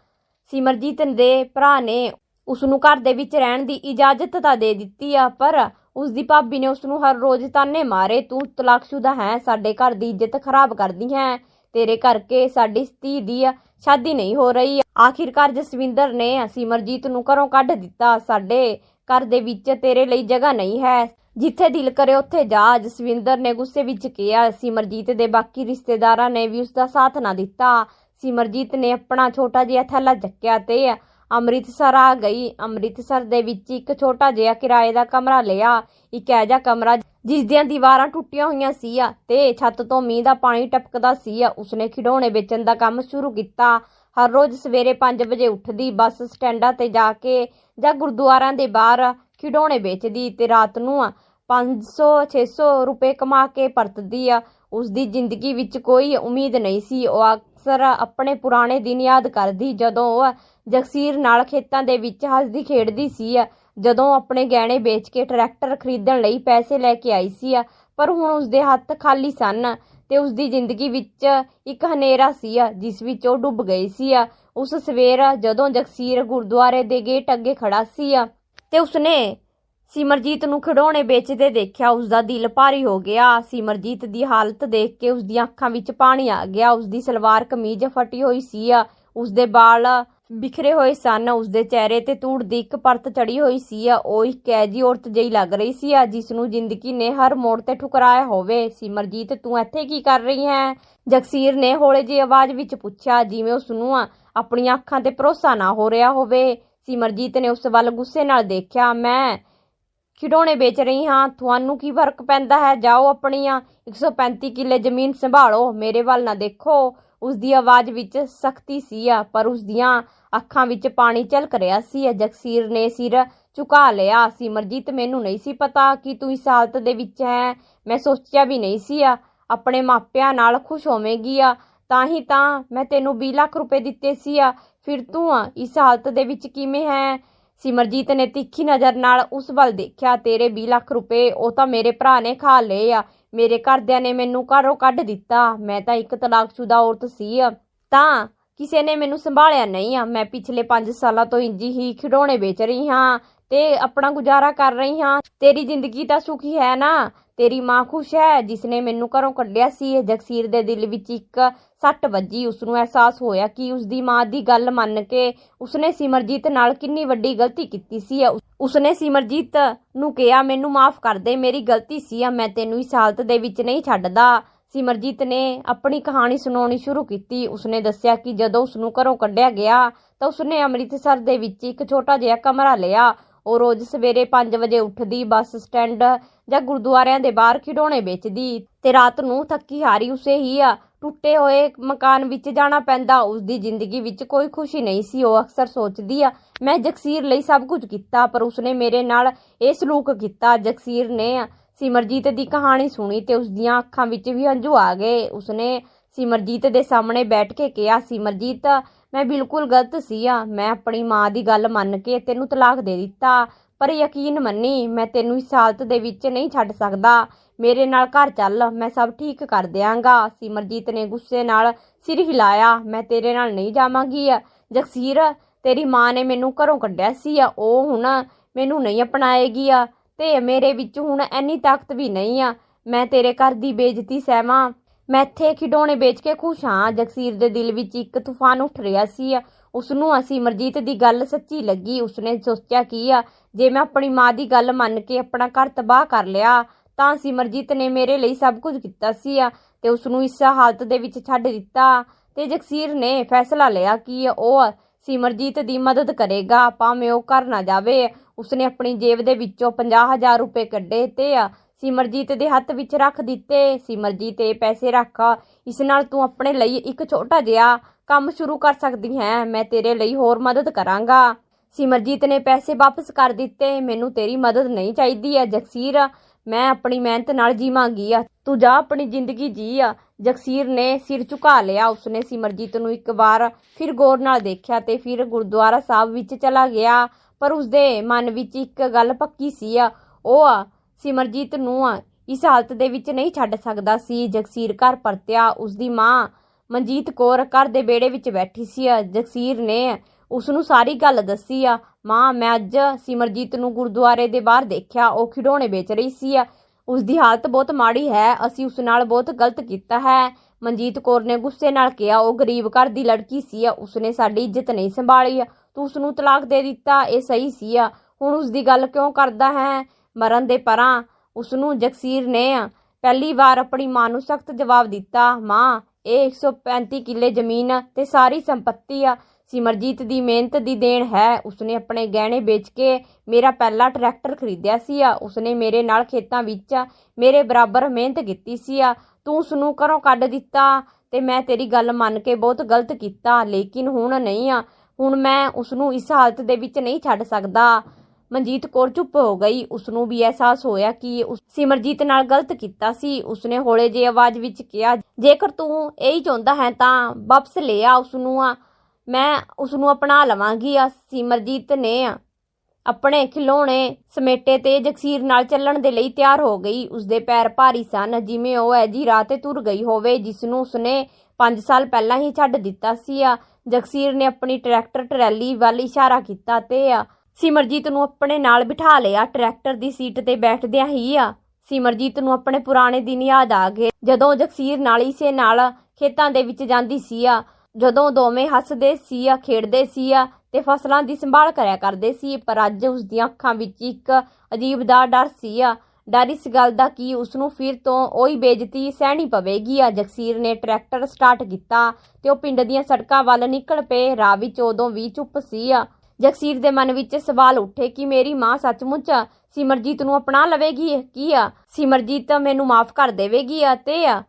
ਸਿਮਰਜੀਤ ਦੇ ਭਰਾ ਨੇ ਉਸ ਨੂੰ ਘਰ ਦੇ ਵਿੱਚ ਰਹਿਣ ਦੀ ਇਜਾਜ਼ਤ ਤਾਂ ਦੇ ਦਿੱਤੀ ਆ, ਪਰ ਉਸ ਦੀ ਭਾਬੀ ਨੇ ਉਸ ਨੂੰ ਹਰ ਰੋਜ਼ ਤਾਨੇ ਮਾਰੇ, ਤੂੰ ਤਲਾਕਸ਼ੁਦਾ ਹੈ, ਸਾਡੇ ਘਰ ਦੀ ਇੱਜ਼ਤ ਖਰਾਬ ਕਰਦੀ ਹੈ, ਤੇਰੇ ਕਰਕੇ ਸਾਡੀ ਧੀ ਦੀ ਸ਼ਾਦੀ ਨਹੀਂ ਹੋ ਰਹੀ। ਆਖਿਰਕਾਰ ਜਸਵਿੰਦਰ ਨੇ ਸਿਮਰਜੀਤ ਨੂੰ ਘਰੋਂ ਕੱਢ ਦਿੱਤਾ, ਸਾਡੇ ਘਰ ਦੇ ਵਿੱਚ ਤੇਰੇ ਲਈ ਜਗ੍ਹਾ ਨਹੀਂ ਹੈ। ਜਿੱਥੇ ਦਿਲ ਕਰੇ ਉੱਥੇ ਜਾ। ਜਸਵਿੰਦਰ ਨੇ ਗੁੱਸੇ ਵਿੱਚ ਕਿਹਾ ਸਿਮਰਜੀਤ ਦੇ ਬਾਕੀ ਰਿਸ਼ਤੇਦਾਰਾਂ ਨੇ ਵੀ ਉਸ ਦਾ ਸਾਥ ਨਾ ਦਿੱਤਾ। ਸਿਮਰਜੀਤ ਨੇ ਆਪਣਾ ਛੋਟਾ ਜਿਹਾ ਥੈਲਾ ਚੱਕਿਆ ਤੇ ਅੰਮ੍ਰਿਤਸਰ ਆ ਗਈ। ਅੰਮ੍ਰਿਤਸਰ ਦੇ ਵਿੱਚ ਇੱਕ ਛੋਟਾ ਜਿਹਾ ਕਿਰਾਏ ਦਾ ਕਮਰਾ ਲਿਆ। ਇੱਕ ਐਜਾ ਕਮਰਾ ਜਿਸ ਦੀਆਂ ਦੀਵਾਰਾਂ ਟੁੱਟੀਆਂ ਹੋਈਆਂ ਸੀ ਤੇ ਛੱਤ ਤੋਂ ਮੀਂਹ ਦਾ ਪਾਣੀ ਟਪਕਦਾ ਸੀ ਉਸਨੇ ਖਿਡੌਣੇ ਵੇਚਣ ਦਾ ਕੰਮ ਸ਼ੁਰੂ ਕੀਤਾ। ਹਰ ਰੋਜ਼ ਸਵੇਰੇ 5 ਵਜੇ ਉੱਠਦੀ ਬੱਸ ਸਟੈਂਡਾਂ ਤੇ ਜਾ ਕੇ ਜਾਂ ਗੁਰਦੁਆਰਿਆਂ ਦੇ ਬਾਹਰ ਖਿਡੌਣੇ ਵੇਚਦੀ ਤੇ ਰਾਤ ਨੂੰ 500 600 ਰੁਪਏ ਕਮਾ ਕੇ ਪਰਤਦੀ ਆ। ਉਸ ਦੀ ਜ਼ਿੰਦਗੀ ਵਿੱਚ ਕੋਈ ਉਮੀਦ ਨਹੀਂ ਸੀ। ਉਹ ਅਕਸਰ ਆਪਣੇ ਪੁਰਾਣੇ ਦਿਨ ਯਾਦ ਕਰਦੀ। ਜਦੋਂ ਉਹ ਜਗਸੀਰ ਨਾਲ ਖੇਤਾਂ ਦੇ ਵਿੱਚ ਹੱਸਦੀ ਖੇਡਦੀ ਸੀ, ਜਦੋਂ ਆਪਣੇ ਗਹਿਣੇ ਵੇਚ ਕੇ ਟਰੈਕਟਰ ਖਰੀਦਣ ਲਈ ਪੈਸੇ ਲੈ ਕੇ ਆਈ ਸੀ, ਪਰ ਹੁਣ ਉਸਦੇ ਹੱਥ ਖਾਲੀ ਸਨ ਤੇ ਉਸ ਦੀ ਜ਼ਿੰਦਗੀ ਵਿੱਚ ਇੱਕ ਹਨੇਰਾ ਸੀ, ਜਿਸ ਵਿੱਚ ਉਹ ਡੁੱਬ ਗਈ ਸੀ। ਉਸ ਸਵੇਰ ਜਦੋਂ ਜਗਸੀਰ ਗੁਰਦੁਆਰੇ ਦੇ ਗੇਟ ਅੱਗੇ ਖੜਾ ਸੀ ਤੇ ਉਸਨੇ ਸਿਮਰਜੀਤ ਨੂੰ ਖਿਡੌਣੇ ਵੇਚਦੇ ਦੇਖਿਆ ਉਸ ਦਾ ਦਿਲ ਭਾਰੀ ਹੋ ਗਿਆ। ਸਿਮਰਜੀਤ ਦੀ ਹਾਲਤ ਦੇਖ ਕੇ ਉਸ ਦੀਆਂ ਅੱਖਾਂ ਵਿੱਚ ਪਾਣੀ ਆ ਗਿਆ। ਉਸ ਦੀ ਸਲਵਾਰ ਕਮੀਜ਼ ਫਟੀ ਹੋਈ ਸੀ। ਉਸ ਦੇ ਵਾਲ ਬਿਖਰੇ ਹੋਏ ਸਨ। ਉਸ ਦੇ ਚਿਹਰੇ ਤੇ ਧੂੜ ਦੀ ਇੱਕ ਪਰਤ ਚੜੀ ਹੋਈ ਸੀ। ਉਹ ਇੱਕ ਐਜੀ ਔਰਤ ਜਿਹੀ ਲੱਗ ਰਹੀ ਸੀ, ਜਿਸ ਨੂੰ ਜ਼ਿੰਦਗੀ ਨੇ ਹਰ ਮੋੜ ਤੇ ਠੁਕਰਾਇਆ ਹੋਵੇ। ਸਿਮਰਜੀਤ, ਤੂੰ ਇੱਥੇ ਕੀ ਕਰ ਰਹੀ ਹੈ? ਜਗਸੀਰ ਨੇ ਹੌਲੇ ਜਿਹੀ ਆਵਾਜ਼ ਵਿੱਚ ਪੁੱਛਿਆ, ਜਿਵੇਂ ਉਸ ਨੂੰ ਆਪਣੀਆਂ ਅੱਖਾਂ ਤੇ ਭਰੋਸਾ ਨਾ ਹੋ ਰਿਹਾ ਹੋਵੇ? ਸਿਮਰਜੀਤ ਨੇ ਉਸ ਵੱਲ ਗੁੱਸੇ ਨਾਲ ਦੇਖਿਆ, ਮੈਂ ਖਿਡੌਣੇ ਵੇਚ ਰਹੀ ਹਾਂ, ਤੁਹਾਨੂੰ ਕੀ ਫ਼ਰਕ ਪੈਂਦਾ ਹੈ? ਜਾਓ ਆਪਣੀਆਂ 135 ਕਿੱਲੇ ਜ਼ਮੀਨ ਸੰਭਾਲੋ। ਮੇਰੇ ਵੱਲ ਨਾ ਦੇਖੋ। ਉਸ ਦੀ ਆਵਾਜ਼ ਵਿੱਚ ਸਖਤੀ ਸੀ ਆ, ਪਰ ਉਸ ਦੀਆਂ ਅੱਖਾਂ ਵਿੱਚ ਪਾਣੀ ਝਲਕ ਰਿਹਾ ਸੀ। ਜਗਸੀਰ ਨੇ ਸਿਰ ਝੁਕਾ ਲਿਆ। ਸਿਮਰਜੀਤ, ਮੈਨੂੰ ਨਹੀਂ ਸੀ ਪਤਾ ਕਿ ਤੂੰ ਇਸ ਹਾਲਤ ਦੇ ਵਿੱਚ ਹੈ। ਮੈਂ ਸੋਚਿਆ ਵੀ ਨਹੀਂ ਸੀ ਆ। ਆਪਣੇ ਮਾਪਿਆਂ ਨਾਲ ਖੁਸ਼ ਹੋਵੇਂਗੀ ਆ। ਤਾਂ ਹੀ ਤਾਂ ਮੈਂ ਤੈਨੂੰ 20 ਲੱਖ ਰੁਪਏ ਦਿੱਤੇ ਸੀ ਆ। ਫਿਰ ਤੂੰ ਇਸ ਹਾਲਤ ਦੇ ਵਿੱਚ ਕਿਵੇਂ ਹੈ? ਸਿਮਰਜੀਤ ਨੇ ਤਿੱਖੀ ਨਜ਼ਰ ਨਾਲ ਉਸ ਵੱਲ ਦੇਖਿਆ, ਤੇਰੇ 20 ਲੱਖ ਰੁਪਏ ਉਹ ਤਾਂ ਮੇਰੇ ਭਰਾ ਨੇ ਖਾ ਲਏ ਆ। ਮੇਰੇ ਘਰਦਿਆਂ ਨੇ ਮੈਨੂੰ ਘਰੋਂ ਕੱਢ ਦਿੱਤਾ। ਮੈਂ ਤਾਂ ਇੱਕ ਤਲਾਕਸ਼ੁਦਾ ਔਰਤ ਸੀ ਤਾਂ ਕਿਸੇ ਨੇ ਮੈਨੂੰ ਸੰਭਾਲਿਆ ਨਹੀਂ ਆ। ਮੈਂ ਪਿਛਲੇ 5 ਸਾਲਾਂ ਤੋਂ ਇੰਜੀ ਹੀ ਖਿਡੌਣੇ ਵੇਚ ਰਹੀ ਹਾਂ ਤੇ ਆਪਣਾ ਗੁਜ਼ਾਰਾ ਕਰ ਰਹੀ ਹਾਂ। ਤੇਰੀ ਜ਼ਿੰਦਗੀ ਤਾਂ ਸੁਖੀ ਹੈ ਨਾ? ਤੇਰੀ ਮਾਂ ਖੁਸ਼ ਹੈ ਜਿਸ ਨੇ ਮੈਨੂੰ ਘਰੋਂ ਕੱਢਿਆ ਸੀ। ਜਗਸੀਰ ਦੇ ਦਿਲ ਵਿੱਚ ਇੱਕ ਸੱਟ ਵੱਜੀ। ਉਸ ਨੂੰ ਅਹਿਸਾਸ ਹੋਇਆ ਕਿ ਉਸ ਦੀ ਮਾਂ ਦੀ ਗੱਲ ਮੰਨ ਕੇ ਉਸਨੇ ਸਿਮਰਜੀਤ ਨਾਲ ਕਿੰਨੀ ਵੱਡੀ ਗਲਤੀ ਕੀਤੀ ਸੀ। ਉਸਨੇ ਸਿਮਰਜੀਤ ਨੂੰ ਕਿਹਾ, ਮੈਨੂੰ ਮਾਫ ਕਰ ਦੇ, ਮੇਰੀ ਗਲਤੀ ਸੀ ਮੈਂ ਤੈਨੂੰ ਇਸ ਹਾਲਤ ਦੇ ਵਿੱਚ ਨਹੀਂ ਛੱਡਦਾ। ਸਿਮਰਜੀਤ ਨੇ ਆਪਣੀ ਕਹਾਣੀ ਸੁਣਾਉਣੀ ਸ਼ੁਰੂ ਕੀਤੀ। ਉਸਨੇ ਦੱਸਿਆ ਕਿ ਜਦੋਂ ਉਸ ਨੂੰ ਘਰੋਂ ਕੱਢਿਆ ਗਿਆ, ਤਾਂ ਉਸਨੇ ਅੰਮ੍ਰਿਤਸਰ ਦੇ ਵਿੱਚ ਇੱਕ ਛੋਟਾ ਜਿਹਾ ਕਮਰਾ ਲਿਆ। ਉਹ ਰੋਜ਼ ਸਵੇਰੇ 5 ਵਜੇ ਉੱਠਦੀ, ਬੱਸ ਸਟੈਂਡ ਜਾਂ ਗੁਰਦੁਆਰਿਆਂ ਦੇ ਬਾਹਰ ਖਿਡੌਣੇ ਵੇਚਦੀ ਤੇ ਰਾਤ ਨੂੰ ਥੱਕੀ ਹਾਰੀ ਉਸੇ ਹੀ ਆ। ਟੁੱਟੇ ਹੋਏ ਮਕਾਨ ਵਿੱਚ ਜਾਣਾ ਪੈਂਦਾ, ਉਸਦੀ ਜ਼ਿੰਦਗੀ ਵਿੱਚ ਕੋਈ ਖੁਸ਼ੀ ਨਹੀਂ ਸੀ, ਉਹ ਅਕਸਰ ਸੋਚਦੀ ਆ, ਮੈਂ ਜਗਸੀਰ ਲਈ ਸਭ ਕੁਝ ਕੀਤਾ, ਪਰ ਉਸਨੇ ਮੇਰੇ ਨਾਲ ਇਹ ਸਲੂਕ ਕੀਤਾ। ਜਗਸੀਰ ਨੇ ਸਿਮਰਜੀਤ ਦੀ ਕਹਾਣੀ ਸੁਣੀ ਤੇ ਉਸਦੀਆਂ ਅੱਖਾਂ ਵਿੱਚ ਵੀ ਹੰਝੂ ਆ ਗਏ। ਉਸਨੇ ਸਿਮਰਜੀਤ ਦੇ ਸਾਹਮਣੇ ਬੈਠ ਕੇ ਕਿਹਾ, ਸਿਮਰਜੀਤ ਮੈਂ ਬਿਲਕੁਲ ਗਲਤ ਸੀ ਆ। ਮੈਂ ਆਪਣੀ ਮਾਂ ਦੀ ਗੱਲ ਮੰਨ ਕੇ ਤੈਨੂੰ ਤਲਾਕ ਦੇ ਦਿੱਤਾ, ਪਰ ਯਕੀਨ ਮੰਨੀ, ਮੈਂ ਤੈਨੂੰ ਇਸ ਹਾਲਤ ਦੇ ਵਿੱਚ ਨਹੀਂ ਛੱਡ ਸਕਦਾ। ਮੇਰੇ ਨਾਲ ਘਰ ਚੱਲ, ਮੈਂ ਸਭ ਠੀਕ ਕਰ ਦਿਆਂਗਾ। ਸਿਮਰਜੀਤ ਨੇ ਗੁੱਸੇ ਨਾਲ ਸਿਰ ਹਿਲਾਇਆ, ਮੈਂ ਤੇਰੇ ਨਾਲ ਨਹੀਂ ਜਾਵਾਂਗੀ। ਜਗਸੀਰ, ਤੇਰੀ ਮਾਂ ਨੇ ਮੈਨੂੰ ਘਰੋਂ ਕੱਢਿਆ ਸੀ ਆ ਉਹ ਹੁਣ ਮੈਨੂੰ ਨਹੀਂ ਅਪਣਾਏਗੀ। ਆ ਤੇ ਮੇਰੇ ਵਿੱਚ ਹੁਣ ਐਨੀ ਤਾਕਤ ਵੀ ਨਹੀਂ ਆ। ਮੈਂ ਤੇਰੇ ਘਰ ਦੀ ਬੇਇੱਜ਼ਤੀ ਸਹਿਵਾਂ। ਮੈਂ ਇੱਥੇ ਖਿਡੌਣੇ ਵੇਚ ਕੇ ਖੁਸ਼ ਹਾਂ। ਜਗਸੀਰ ਦੇ ਦਿਲ ਵਿੱਚ ਇੱਕ ਤੂਫਾਨ ਉੱਠ ਰਿਹਾ ਸੀ। ਉਸਨੂੰ ਅਸੀਂ ਮਰਜੀਤ ਦੀ ਗੱਲ ਸੱਚੀ ਲੱਗੀ। ਉਸਨੇ ਸੋਚਿਆ ਕੀ ਆ, ਜੇ ਮੈਂ ਆਪਣੀ ਮਾਂ ਦੀ ਗੱਲ ਮੰਨ ਕੇ ਆਪਣਾ ਘਰ ਤਬਾਹ ਕਰ ਲਿਆ, ਤਾਂ ਸਿਮਰਜੀਤ ਨੇ ਮੇਰੇ ਲਈ ਸਭ ਕੁਝ ਕੀਤਾ ਸੀ ਤੇ ਉਸ ਨੂੰ ਇਸ ਹਾਲਤ ਦੇ ਵਿੱਚ ਛੱਡ ਦਿੱਤਾ। ਤੇ ਜਗਸੀਰ ਨੇ ਫੈਸਲਾ ਲਿਆ ਕਿ ਉਹ ਸਿਮਰਜੀਤ ਦੀ ਮਦਦ ਕਰੇਗਾ, ਭਾਵੇਂ ਉਹ ਘਰ ਨਾ ਜਾਵੇ। ਉਸਨੇ ਆਪਣੀ ਜੇਬ ਦੇ ਵਿੱਚੋਂ 50000 ਰੁਪਏ ਕੱਢੇ ਤੇ ਸਿਮਰਜੀਤ ਦੇ ਹੱਥ ਵਿੱਚ ਰੱਖ ਦਿੱਤੇ। ਸਿਮਰਜੀਤ, ਇਹ ਪੈਸੇ ਰੱਖ। ਇਸ ਨਾਲ ਤੂੰ ਆਪਣੇ ਲਈ ਇੱਕ ਛੋਟਾ ਜਿਹਾ ਕੰਮ ਸ਼ੁਰੂ ਕਰ ਸਕਦੀ ਹੈ। ਮੈਂ ਤੇਰੇ ਲਈ ਹੋਰ ਮਦਦ ਕਰਾਂਗਾ। ਸਿਮਰਜੀਤ ਨੇ ਪੈਸੇ ਵਾਪਸ ਕਰ ਦਿੱਤੇ। ਮੈਨੂੰ ਤੇਰੀ ਮਦਦ ਨਹੀਂ ਚਾਹੀਦੀ ਹੈ, ਜਗਸੀਰ। ਮੈਂ ਆਪਣੀ ਮਿਹਨਤ ਨਾਲ ਜੀਵਾਂਗੀ। ਆ ਤੂੰ ਜਾ ਆਪਣੀ ਜ਼ਿੰਦਗੀ ਜੀ। ਆ ਜਗਸੀਰ ਨੇ ਸਿਰ ਝੁਕਾ ਲਿਆ। ਉਸਨੇ ਸਿਮਰਜੀਤ ਨੂੰ ਇੱਕ ਵਾਰ ਫਿਰ ਗੌਰ ਨਾਲ ਦੇਖਿਆ ਤੇ ਫਿਰ ਗੁਰਦੁਆਰਾ ਸਾਹਿਬ ਵਿੱਚ ਚਲਾ ਗਿਆ। ਪਰ ਉਸਦੇ ਮਨ ਵਿੱਚ ਇੱਕ ਗੱਲ ਪੱਕੀ ਸੀ। ਆ ਉਹ ਆ ਸਿਮਰਜੀਤ ਨੂੰ ਇਸ ਹਾਲਤ ਦੇ ਵਿੱਚ ਨਹੀਂ ਛੱਡ ਸਕਦਾ ਸੀ। ਜਗਸੀਰ ਘਰ ਪਰਤਿਆ। ਉਸਦੀ ਮਾਂ ਮਨਜੀਤ ਕੌਰ ਘਰ ਦੇ ਵਿਹੜੇ ਵਿੱਚ ਬੈਠੀ ਸੀ। ਜਗਸੀਰ ਨੇ ਉਸ ਨੂੰ ਸਾਰੀ ਗੱਲ ਦੱਸੀ ਆ। ਮਾਂ, ਮੈਂ ਅੱਜ ਸਿਮਰਜੀਤ ਨੂੰ ਗੁਰਦੁਆਰੇ ਦੇ ਬਾਹਰ ਦੇਖਿਆ। ਉਹ ਖਿਡੌਣੇ ਵੇਚ ਰਹੀ ਸੀ। ਆ ਉਸ ਦੀ ਹਾਲਤ ਬਹੁਤ ਮਾੜੀ ਹੈ। ਅਸੀਂ ਉਸ ਨਾਲ ਬਹੁਤ ਗਲਤ ਕੀਤਾ ਹੈ। ਮਨਜੀਤ ਕੌਰ ਨੇ ਗੁੱਸੇ ਨਾਲ ਕਿਹਾ, ਉਹ ਗਰੀਬ ਘਰ ਦੀ ਲੜਕੀ ਸੀ। ਆ ਉਸਨੇ ਸਾਡੀ ਇੱਜ਼ਤ ਨਹੀਂ ਸੰਭਾਲੀ। ਤੂੰ ਉਸ ਨੂੰ ਤਲਾਕ ਦੇ ਦਿੱਤਾ। ਇਹ ਸਹੀ ਸੀ। ਆ ਹੁਣ ਉਸ ਦੀ ਗੱਲ ਕਿਉਂ ਕਰਦਾ ਹੈ? ਮਰਨ ਦੇ ਪਰਾਂ ਉਸ ਨੂੰ ਜਗਸੀਰ ਨੇ ਪਹਿਲੀ ਵਾਰ ਆਪਣੀ ਮਾਂ ਨੂੰ ਸਖਤ ਜਵਾਬ ਦਿੱਤਾ, ਮਾਂ, ਇਹ 135 ਕਿੱਲੇ ਜ਼ਮੀਨ ਤੇ ਸਾਰੀ ਸੰਪਤੀ ਆ। ਸਿਮਰਜੀਤ ਦੀ ਮਿਹਨਤ ਦੀ ਦੇਣ ਹੈ। ਉਸਨੇ ਆਪਣੇ ਗਹਿਣੇ ਵੇਚ ਕੇ ਮੇਰਾ ਪਹਿਲਾ ਟਰੈਕਟਰ ਖਰੀਦਿਆ ਸੀ ਆ। ਉਸਨੇ ਮੇਰੇ ਨਾਲ ਖੇਤਾਂ ਵਿੱਚ ਮੇਰੇ ਬਰਾਬਰ ਮਿਹਨਤ ਕੀਤੀ ਸੀ ਆ। ਤੂੰ ਉਸ ਨੂੰ ਘਰੋਂ ਕੱਢ ਦਿੱਤਾ ਤੇ ਮੈਂ ਤੇਰੀ ਗੱਲ ਮੰਨ ਕੇ ਬਹੁਤ ਗਲਤ ਕੀਤਾ। ਲੇਕਿਨ ਹੁਣ ਨਹੀਂ ਆ। ਹੁਣ ਮੈਂ ਉਸ ਨੂੰ ਇਸ ਹਾਲਤ ਦੇ ਵਿੱਚ ਨਹੀਂ ਛੱਡ ਸਕਦਾ। ਮਨਜੀਤ ਕੌਰ ਚੁੱਪ ਹੋ ਗਈ। ਉਸ ਨੂੰ ਵੀ ਅਹਿਸਾਸ ਹੋਇਆ ਕਿ ਉਸ ਸਿਮਰਜੀਤ ਨਾਲ ਗਲਤ ਕੀਤਾ ਸੀ। ਉਸਨੇ ਹੌਲੇ ਜਿਹੀ ਆਵਾਜ਼ ਵਿੱਚ ਕਿਹਾ, ਜੇਕਰ ਤੂੰ ਇਹੀ ਚਾਹੁੰਦਾ ਹੈ ਤਾਂ ਵਾਪਸ ਲੈ ਆ ਉਸ ਨੂੰ ਆ। ਮੈਂ ਉਸ ਨੂੰ ਅਪਣਾ ਲਵਾਂਗੀ ਆ। ਸਿਮਰਜੀਤ ਨੇ ਆਪਣੇ ਖਿਲੌਣੇ ਸਮੇਟੇ ਤੇ ਜਗਸੀਰ ਨਾਲ ਚੱਲਣ ਦੇ ਲਈ ਤਿਆਰ ਹੋ ਗਈ। ਉਸਦੇ ਪੈਰ ਭਾਰੀ ਸਨ। ਜਿਵੇਂ ਉਹ ਐਜੀ ਰਾਹ ਤੇ ਤੁਰ ਗਈ ਹੋਵੇ ਜਿਸ ਨੂੰ ਉਸਨੇ 5 ਸਾਲ ਪਹਿਲਾਂ ਹੀ ਛੱਡ ਦਿੱਤਾ ਸੀ ਆ। ਜਗਸੀਰ ਨੇ ਆਪਣੀ ਟਰੈਕਟਰ ਟਰੈਲੀ ਵੱਲ ਇਸ਼ਾਰਾ ਕੀਤਾ ਤੇ ਆ ਸਿਮਰਜੀਤ ਨੂੰ ਆਪਣੇ ਨਾਲ ਬਿਠਾ ਲਿਆ, ਟਰੈਕਟਰ ਦੀ ਸੀਟ ਤੇ ਬੈਠਦਿਆਂ ਹੀ ਆ। ਸਿਮਰਜੀਤ ਨੂੰ ਆਪਣੇ ਪੁਰਾਣੇ ਦਿਨ ਯਾਦ ਆ ਗਏ। ਜਦੋਂ ਜਗਸੀਰ ਨਾਲ ਇਸੇ ਨਾਲ ਖੇਤਾਂ ਦੇ ਵਿੱਚ ਜਾਂਦੀ ਸੀ ਆ, ਜਦੋਂ ਦੋਵੇਂ ਹੱਸਦੇ ਸੀ ਆ, ਖੇਡਦੇ ਸੀ ਆ ਤੇ ਫਸਲਾਂ ਦੀ ਸੰਭਾਲ ਕਰਿਆ ਕਰਦੇ ਸੀ, ਪਰ ਅੱਜ ਉਸ ਦੀਆਂ ਅੱਖਾਂ ਵਿੱਚ ਇੱਕ ਅਜੀਬ ਦਾ ਡਰ ਸੀ ਆ। ਡਰ ਇਸ ਗੱਲ ਦਾ ਕਿ ਉਸ ਨੂੰ ਫਿਰ ਤੋਂ ਉਹੀ ਬੇਇੱਜ਼ਤੀ ਸਹਿਣੀ ਪਵੇਗੀ ਆ। ਜਗਸੀਰ ਨੇ ਟਰੈਕਟਰ ਸਟਾਰਟ ਕੀਤਾ ਤੇ ਉਹ ਪਿੰਡ ਦੀਆਂ ਸੜਕਾਂ ਵੱਲ ਨਿਕਲ ਪਏ। ਰਾਹ ਵਿੱਚ ਉਦੋਂ ਵੀ ਚੁੱਪ ਸੀ ਆ। ਜਗਸੀਰ ਦੇ ਮਨ ਵਿੱਚ ਸਵਾਲ ਉੱਠੇ ਕਿ ਮੇਰੀ ਮਾਂ ਸੱਚਮੁੱਚ ਸਿਮਰਜੀਤ ਨੂੰ ਅਪਣਾ ਲਵੇਗੀ? ਕੀ ਆ? ਸਿਮਰਜੀਤ ਮੈਨੂੰ ਮਾਫ ਕਰ ਦੇਵੇਗੀ? ਆ?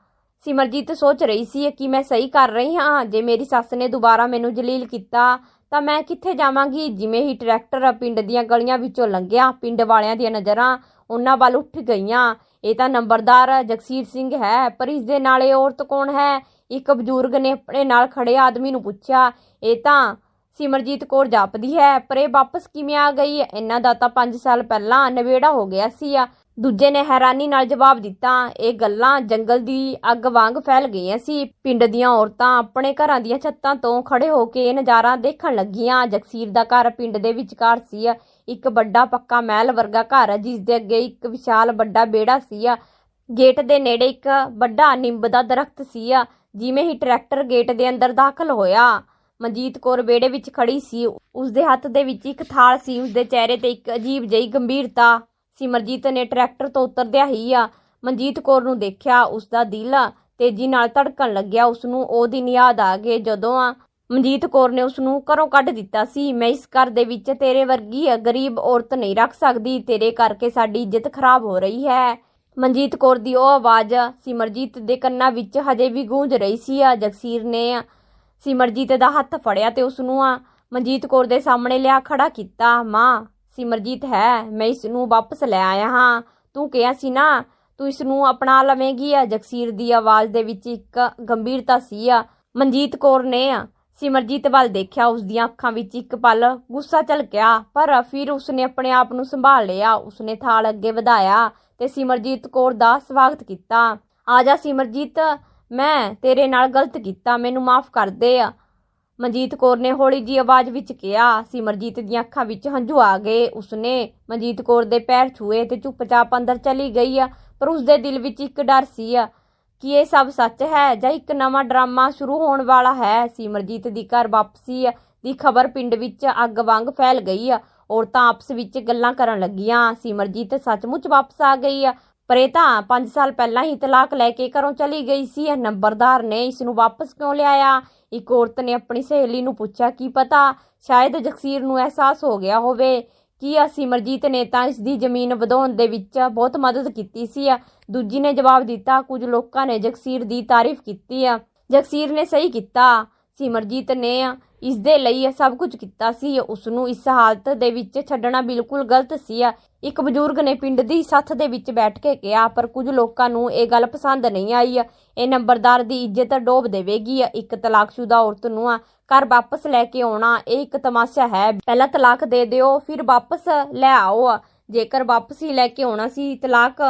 ਸਿਮਰਜੀਤ ਸੋਚ ਰਹੀ ਸੀ ਕਿ ਮੈਂ ਸਹੀ ਕਰ ਰਹੀ ਹਾਂ। ਜੇ ਮੇਰੀ ਸੱਸ ਨੇ ਦੁਬਾਰਾ ਮੈਨੂੰ ਜਲੀਲ ਕੀਤਾ, ਤਾਂ ਮੈਂ ਕਿੱਥੇ ਜਾਵਾਂਗੀ? ਜਿਵੇਂ ਹੀ ਟਰੈਕਟਰ ਪਿੰਡ ਦੀਆਂ ਗਲੀਆਂ ਵਿੱਚੋਂ ਲੰਘਿਆ, ਪਿੰਡ ਵਾਲਿਆਂ ਦੀਆਂ ਨਜ਼ਰਾਂ ਉਹਨਾਂ ਵੱਲ ਉੱਠ ਗਈਆਂ। ਇਹ ਤਾਂ ਨੰਬਰਦਾਰ ਜਗਸੀਰ ਸਿੰਘ ਹੈ, ਪਰ ਇਸ ਦੇ ਇਹ ਔਰਤ ਕੌਣ ਹੈ? ਇੱਕ ਬਜ਼ੁਰਗ ਨੇ ਆਪਣੇ ਨਾਲ ਖੜੇ ਆਦਮੀ ਨੂੰ ਪੁੱਛਿਆ। ਇਹ ਤਾਂ ਸਿਮਰਜੀਤ ਕੌਰ ਜਾਪਦੀ ਹੈ, ਪਰ ਇਹ ਵਾਪਸ ਕਿਵੇਂ ਆ ਗਈ ਇਹਨਾਂ ਦਾ ਤਾਂ 5 ਸਾਲ ਪਹਿਲਾਂ ਨਵੇੜਾ ਹੋ ਗਿਆ ਸੀ ਆ। ਦੂਜੇ ਨੇ ਹੈਰਾਨੀ ਨਾਲ ਜਵਾਬ ਦਿੱਤਾ, ਇਹ ਗੱਲਾਂ ਜੰਗਲ ਦੀ ਅੱਗ ਵਾਂਗ ਫੈਲ ਗਈਆਂ ਸੀ। ਪਿੰਡ ਦੀਆਂ ਔਰਤਾਂ ਆਪਣੇ ਘਰਾਂ ਦੀਆਂ ਛੱਤਾਂ ਤੋਂ ਖੜੇ ਹੋ ਕੇ ਇਹ ਨਜ਼ਾਰਾ ਦੇਖਣ ਲੱਗੀਆਂ। ਜਗਸੀਰ ਦਾ ਘਰ ਪਿੰਡ ਦੇ ਵਿਚਕਾਰ ਸੀ ਇੱਕ ਵੱਡਾ ਪੱਕਾ ਮਹਿਲ ਵਰਗਾ ਘਰ ਜਿਸ ਦੇ ਅੱਗੇ ਇੱਕ ਵਿਸ਼ਾਲ ਵੱਡਾ ਬੇੜਾ ਸੀ ਗੇਟ ਦੇ ਨੇੜੇ ਇੱਕ ਵੱਡਾ ਨਿੰਬ ਦਾ ਦਰਖਤ ਸੀ ਜਿਵੇਂ ਹੀ ਟਰੈਕਟਰ ਗੇਟ ਦੇ ਅੰਦਰ ਦਾਖਲ ਹੋਇਆ। ਮਨਜੀਤ ਕੌਰ ਵਿਹੜੇ ਵਿੱਚ ਖੜੀ ਸੀ। ਉਸ ਦੇ ਹੱਥ ਦੇ ਵਿੱਚ ਇੱਕ ਥਾਲ ਸੀ। ਉਸ ਦੇ ਚਿਹਰੇ ਤੇ ਇੱਕ ਅਜੀਬ ਜਿਹੀ ਗੰਭੀਰਤਾ ਸਿਮਰਜੀਤ ਨੇ ਟਰੈਕਟਰ ਤੋਂ ਉਤਰਦਿਆਂ ਹੀ ਆ ਮਨਜੀਤ ਕੌਰ ਨੂੰ ਦੇਖਿਆ। ਉਸ ਦਾ ਦਿਲ ਤੇਜ਼ੀ ਨਾਲ ਧੜਕਣ ਲੱਗਿਆ। ਉਸ ਨੂੰ ਉਹ ਦਿਨ ਯਾਦ ਆ ਗਏ ਜਦੋਂ ਆ ਮਨਜੀਤ ਕੌਰ ਨੇ ਉਸ ਨੂੰ ਘਰੋਂ ਕੱਢ ਦਿੱਤਾ ਸੀ। ਮੈਂ ਇਸ ਘਰ ਦੇ ਵਿੱਚ ਤੇਰੇ ਵਰਗੀ ਗਰੀਬ ਔਰਤ ਨਹੀਂ ਰੱਖ ਸਕਦੀ। ਤੇਰੇ ਕਰਕੇ ਸਾਡੀ ਇੱਜ਼ਤ ਖਰਾਬ ਹੋ ਰਹੀ ਹੈ। ਮਨਜੀਤ ਕੌਰ ਦੀ ਉਹ ਆਵਾਜ਼ ਸਿਮਰਜੀਤ ਦੇ ਕੰਨਾਂ ਵਿੱਚ ਹਜੇ ਵੀ ਗੂੰਜ ਰਹੀ ਸੀ। ਆ ਜਗਸੀਰ ਨੇ ਸਿਮਰਜੀਤ ਦਾ ਹੱਥ ਫੜਿਆ ਤੇ ਉਸ ਨੂੰ ਮਨਜੀਤ ਕੌਰ ਦੇ ਸਾਹਮਣੇ ਲਿਆ ਖੜਾ ਕੀਤਾ, ਮਾਂ, ਸਿਮਰਜੀਤ ਹੈ, ਮੈਂ ਇਸ ਨੂੰ ਵਾਪਸ ਲੈ ਆਇਆ ਹਾਂ। ਤੂੰ ਕਿਹਾ ਸੀ ਨਾ, ਤੂੰ ਇਸ ਨੂੰ ਅਪਣਾ ਲਵੇਂਗੀ ਆ? ਜਗਸੀਰ ਦੀ ਆਵਾਜ਼ ਦੇ ਵਿੱਚ ਇੱਕ ਗੰਭੀਰਤਾ ਸੀ ਆ। ਮਨਜੀਤ ਕੌਰ ਨੇ ਸਿਮਰਜੀਤ ਵੱਲ ਦੇਖਿਆ ਉਸ ਦੀਆਂ ਅੱਖਾਂ ਵਿੱਚ ਇੱਕ ਪਲ ਗੁੱਸਾ ਝਲਕਿਆ, ਪਰ ਫਿਰ ਉਸਨੇ ਆਪਣੇ ਆਪ ਨੂੰ ਸੰਭਾਲ ਲਿਆ, ਉਸਨੇ ਥਾਲ ਅੱਗੇ ਵਧਾਇਆ ਤੇ ਸਿਮਰਜੀਤ ਕੌਰ ਦਾ ਸਵਾਗਤ ਕੀਤਾ। ਆ ਜਾ ਸਿਮਰਜੀਤ ਮੈਂ ਤੇਰੇ ਨਾਲ ਗਲਤ ਕੀਤਾ, ਮੈਨੂੰ ਮਾਫ ਕਰ ਦੇ ਮਨਜੀਤ ਕੌਰ ਨੇ ਹੌਲੀ ਜੀ ਆਵਾਜ਼ ਵਿੱਚ ਕਿਹਾ ਸਿਮਰਜੀਤ ਦੀਆਂ ਅੱਖਾਂ ਵਿੱਚ ਹੰਝੂ ਆ ਗਏ। ਉਸਨੇ ਮਨਜੀਤ ਕੌਰ ਦੇ ਪੈਰ ਛੂਏ ਤੇ ਚੁੱਪਚਾਪ ਅੰਦਰ ਚਲੀ ਗਈ ਆ, ਪਰ ਉਸਦੇ ਦਿਲ ਵਿੱਚ ਇੱਕ ਡਰ ਸੀ ਆ ਕਿ ਇਹ ਸਭ ਸੱਚ ਹੈ ਜਾਂ ਇੱਕ ਨਵਾਂ ਡਰਾਮਾ ਸ਼ੁਰੂ ਹੋਣ ਵਾਲਾ ਹੈ। ਸਿਮਰਜੀਤ ਦੀ ਘਰ ਵਾਪਸੀ ਦੀ ਖਬਰ ਪਿੰਡ ਵਿੱਚ ਅੱਗ ਵਾਂਗ ਫੈਲ ਗਈ ਆ। ਔਰਤਾਂ ਆਪਸ ਵਿੱਚ ਗੱਲਾਂ ਕਰਨ ਲੱਗੀਆਂ। ਸਿਮਰਜੀਤ ਸੱਚਮੁੱਚ ਵਾਪਸ ਆ ਗਈ ਆ ਪਰ ਇਹ ਤਾਂ 5 ਸਾਲ ਪਹਿਲਾਂ ਹੀ ਤਲਾਕ ਲੈ ਕੇ ਘਰੋਂ ਚਲੀ ਗਈ ਸੀ। ਇਹ ਨੰਬਰਦਾਰ ਨੇ ਇਸ ਨੂੰ ਵਾਪਸ ਕਿਉਂ ਲਿਆਇਆ? ਇੱਕ ਔਰਤ ਨੇ ਆਪਣੀ ਸਹੇਲੀ ਨੂੰ ਪੁੱਛਿਆ, ਕੀ ਪਤਾ? ਸ਼ਾਇਦ ਜਗਸੀਰ ਨੂੰ ਅਹਿਸਾਸ ਹੋ ਗਿਆ ਹੋਵੇ। ਕਿ ਆ ਸਿਮਰਜੀਤ ਨੇ ਤਾਂ ਇਸ ਦੀ ਜ਼ਮੀਨ ਵਧਾਉਣ ਦੇ ਵਿੱਚ ਬਹੁਤ ਮਦਦ ਕੀਤੀ ਸੀ? ਦੂਜੀ ਨੇ ਜਵਾਬ ਦਿੱਤਾ, ਕੁਝ ਲੋਕਾਂ ਨੇ ਜਗਸੀਰ ਦੀ ਤਾਰੀਫ ਕੀਤੀ ਆ। ਜਗਸੀਰ ਨੇ ਸਹੀ ਕੀਤਾ। ਸਿਮਰਜੀਤ ਨੇ ਇਸ ਦੇ ਲਈ ਇਹ ਸਭ ਕੁਝ ਕੀਤਾ ਸੀ। ਉਸ ਨੂੰ ਇਸ ਹਾਲਤ ਦੇ ਵਿੱਚ ਛੱਡਣਾ ਬਿਲਕੁਲ ਗਲਤ ਸੀ। ਇੱਕ ਬਜ਼ੁਰਗ ਨੇ ਪਿੰਡ ਦੀ ਸੱਥ ਦੇ ਵਿੱਚ ਬੈਠ ਕੇ ਕਿਹਾ, ਪਰ ਕੁਝ ਲੋਕਾਂ ਨੂੰ ਇਹ ਗੱਲ ਪਸੰਦ ਨਹੀਂ ਆਈ। ਇਹ ਨੰਬਰਦਾਰ ਦੀ ਇੱਜ਼ਤ ਡੋਬ ਦੇਵੇਗੀ। ਇੱਕ ਤਲਾਕਸ਼ੁਦਾ ਔਰਤ ਨੂੰ ਘਰ ਵਾਪਸ ਲੈ ਕੇ ਆਉਣਾ ਇਹ ਇੱਕ ਤਮਾਸ਼ਾ ਹੈ। ਪਹਿਲਾਂ ਤਲਾਕ ਦੇ ਦਿਓ, ਫਿਰ ਵਾਪਸ ਲੈ ਆਓ। ਜੇਕਰ ਵਾਪਸ ਹੀ ਲੈ ਕੇ ਆਉਣਾ ਸੀ, ਤਲਾਕ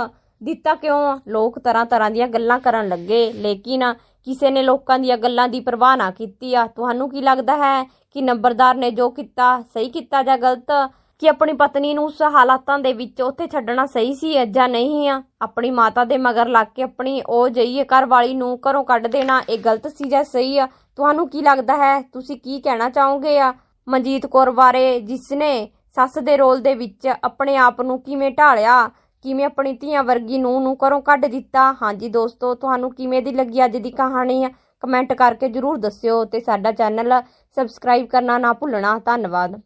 ਦਿੱਤਾ ਕਿਉਂ? ਲੋਕ ਤਰ੍ਹਾਂ ਤਰ੍ਹਾਂ ਦੀਆਂ ਗੱਲਾਂ ਕਰਨ ਲੱਗੇ। ਲੇਕਿਨ ਕਿਸੇ ਨੇ ਲੋਕਾਂ ਦੀਆਂ ਗੱਲਾਂ ਦੀ ਪਰਵਾਹ ਨਾ ਕੀਤੀ ਆ। ਤੁਹਾਨੂੰ ਕੀ ਲੱਗਦਾ ਹੈ ਕਿ ਨੰਬਰਦਾਰ ਨੇ ਜੋ ਕੀਤਾ, ਸਹੀ ਕੀਤਾ ਜਾਂ ਗਲਤ? ਕਿ ਆਪਣੀ ਪਤਨੀ ਨੂੰ ਉਸ ਹਾਲਾਤਾਂ ਦੇ ਵਿੱਚ ਉੱਥੇ ਛੱਡਣਾ ਸਹੀ ਸੀ ਜਾਂ ਨਹੀਂ ਆ? ਆਪਣੀ ਮਾਤਾ ਦੇ ਮਗਰ ਲੱਗ ਕੇ ਆਪਣੀ ਉਹ ਜਈ ਘਰ ਵਾਲੀ ਨੂੰ ਘਰੋਂ ਕੱਢ ਦੇਣਾ, ਇਹ ਗਲਤ ਸੀ ਜਾਂ ਸਹੀ ਆ? ਤੁਹਾਨੂੰ ਕੀ ਲੱਗਦਾ ਹੈ? ਤੁਸੀਂ ਕੀ ਕਹਿਣਾ ਚਾਹੋਗੇ ਆ? ਮਨਜੀਤ ਕੌਰ ਬਾਰੇ ਜਿਸ ਨੇ ਸੱਸ ਦੇ ਰੋਲ ਦੇ ਵਿੱਚ ਆਪਣੇ ਆਪ ਨੂੰ ਕਿਵੇਂ ਢਾਲਿਆ? ਕਿਵੇਂ ਆਪਣੀ ਧੀਆਂ ਵਰਗੀ ਨੂੰ ਨੂੰ ਘਰੋਂ ਕੱਢ ਦਿੱਤਾ? ਹਾਂਜੀ ਦੋਸਤੋ, ਤੁਹਾਨੂੰ ਕਿਵੇਂ ਦੀ ਲੱਗੀ ਅੱਜ ਦੀ ਕਹਾਣੀ? ਕਮੈਂਟ ਕਰਕੇ ਜਰੂਰ ਦੱਸਿਓ ਤੇ ਸਾਡਾ ਚੈਨਲ ਸਬਸਕ੍ਰਾਈਬ ਕਰਨਾ ਨਾ ਭੁੱਲਣਾ। ਧੰਨਵਾਦ।